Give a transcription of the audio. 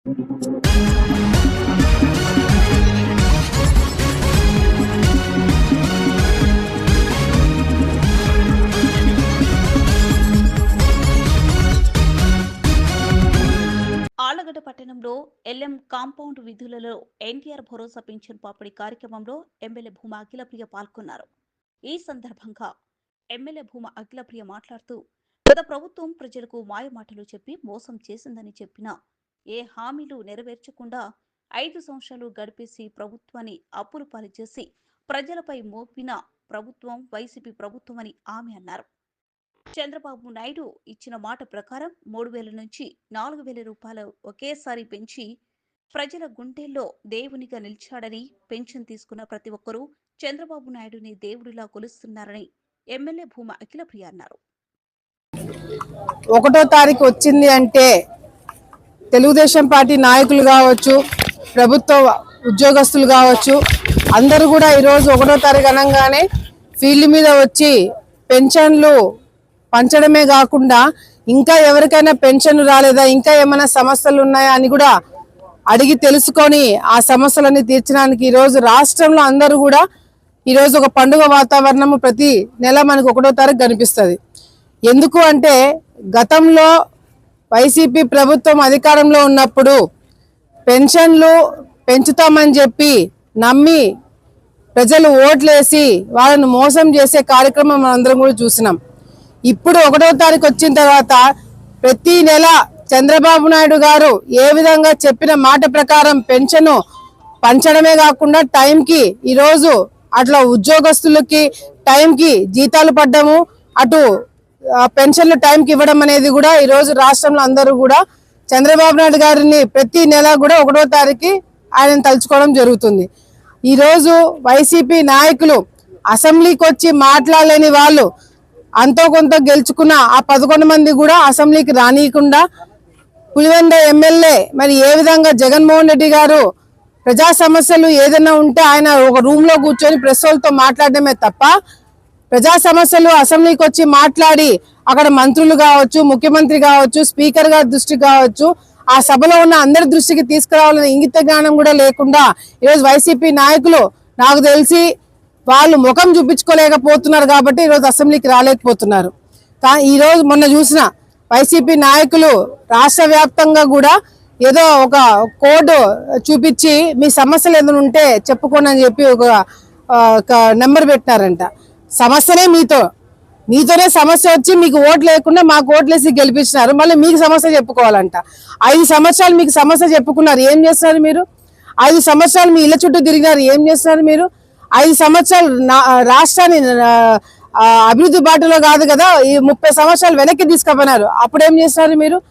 ఆలగడ్డ పట్టణంలో LM compound విధులలో NTR భరోసా pension పాపిడి కార్యక్రమంలో MLA భూమ Akhilapriya పాల్గొన్నారు. ఈ సందర్భంగా ఎమ్మెల్యే భూమ అఖిలప్రియ మాట్లాడుతూ గత ప్రభుత్వం ప్రజలకు మాయమాటలు చెప్పి మోసం చేసిందని చెప్పిన ఏ హామీలు నెరవేర్చకుండా ఐదు సంవత్సరాలు గడిపేసి ప్రభుత్వాన్ని అప్పులు పాలు చేసి ప్రజలపై మోపిన ప్రభుత్వం వైసీపీ ప్రభుత్వం అని ఆమె అన్నారు. చంద్రబాబు నాయుడు ఇచ్చిన మాట ప్రకారం మూడు వేల నుంచి నాలుగు వేల రూపాయలు ఒకేసారి పెంచి ప్రజల గుండెల్లో దేవునిగా నిలిచాడని పెన్షన్ తీసుకున్న ప్రతి ఒక్కరూ చంద్రబాబు నాయుడుని దేవుడిలా కొలుస్తున్నారని ఎమ్మెల్యే భూమా అఖిలప్రియ అన్నారు. ఒకటో తారీఖు వచ్చింది అంటే తెలుగుదేశం పార్టీ నాయకులు కావచ్చు ప్రభుత్వ ఉద్యోగస్తులు కావచ్చు అందరూ కూడా ఈరోజు ఒకటో తారీఖు అనగానే ఫీల్డ్ మీద వచ్చి పెన్షన్లు పంచడమే కాకుండా ఇంకా ఎవరికైనా పెన్షన్ రాలేదా ఇంకా ఏమైనా సమస్యలు ఉన్నాయా అని కూడా అడిగి తెలుసుకొని ఆ సమస్యలన్నీ తీర్చడానికి ఈరోజు రాష్ట్రంలో అందరూ కూడా ఈరోజు ఒక పండుగ వాతావరణము ప్రతి నెల మనకు ఒకటో తారీఖు కనిపిస్తుంది. ఎందుకు అంటే గతంలో వైసీపీ ప్రభుత్వం అధికారంలో ఉన్నప్పుడు పెన్షన్లు పెంచుతామని చెప్పి నమ్మి ప్రజలు ఓట్లేసి వాళ్ళను మోసం చేసే కార్యక్రమం మనందరం అందరం కూడా చూసినాం. ఇప్పుడు ఒకటో తారీఖు వచ్చిన తర్వాత ప్రతి నెల చంద్రబాబు నాయుడు గారు ఏ విధంగా చెప్పిన మాట ప్రకారం పెన్షన్ పంచడమే కాకుండా టైంకి ఈరోజు అట్లా ఉద్యోగస్తులకి టైంకి జీతాలు పడ్డము అటు పెన్షన్లు టైంకి ఇవ్వడం అనేది కూడా ఈరోజు రాష్ట్రంలో అందరూ కూడా చంద్రబాబు నాయుడు గారిని ప్రతి నెల కూడా ఒకటో తారీఖు ఆయన తలుచుకోవడం జరుగుతుంది. ఈరోజు వైసీపీ నాయకులు అసెంబ్లీకి వచ్చి మాట్లాడలేని వాళ్ళు అంతో కొంత గెలుచుకున్న ఆ పదకొండు మంది కూడా అసెంబ్లీకి రానియకుండా పులివెండ ఎమ్మెల్యే మరి ఏ విధంగా జగన్మోహన్ రెడ్డి గారు ప్రజా సమస్యలు ఏదైనా ఉంటే ఆయన ఒక రూమ్లో కూర్చొని ప్రెస్ వాళ్ళతో మాట్లాడడమే తప్ప ప్రజా సమస్యలు అసెంబ్లీకి వచ్చి మాట్లాడి అక్కడ మంత్రులు కావచ్చు ముఖ్యమంత్రి కావచ్చు స్పీకర్ గారి దృష్టి కావచ్చు ఆ సభలో ఉన్న అందరి దృష్టికి తీసుకురావాలనే ఇంగిత జ్ఞానం కూడా లేకుండా ఈరోజు వైసీపీ నాయకులు నాకు తెలిసి వాళ్ళు ముఖం చూపించుకోలేకపోతున్నారు కాబట్టి ఈరోజు అసెంబ్లీకి రాలేకపోతున్నారు. కానీ ఈరోజు మొన్న చూసిన వైసీపీ నాయకులు రాష్ట్ర వ్యాప్తంగా కూడా ఏదో ఒక కోడ్ చూపించి మీ సమస్యలు ఏదైనా ఉంటే చెప్పుకోనని చెప్పి ఒక నెంబర్ పెట్టినారంట. సమస్యనే మీతో. మీతోనే సమస్య వచ్చి మీకు ఓట్లు లేకుండా మాకు ఓట్లేసి గెలిపించినారు. మళ్ళీ మీకు సమస్య చెప్పుకోవాలంట. ఐదు సంవత్సరాలు మీకు సమస్య చెప్పుకున్నారు. ఏం చేస్తున్నారు మీరు? ఐదు సంవత్సరాలు మీ ఇళ్ళ చుట్టూ తిరిగినారు. ఏం చేస్తున్నారు మీరు? ఐదు సంవత్సరాలు నా- రాష్ట్రాన్ని అభివృద్ధి బాటలో కాదు కదా ఈ ముప్పై సంవత్సరాలు వెనక్కి తీసుకుపోయినారు. అప్పుడు ఏం చేస్తున్నారు మీరు?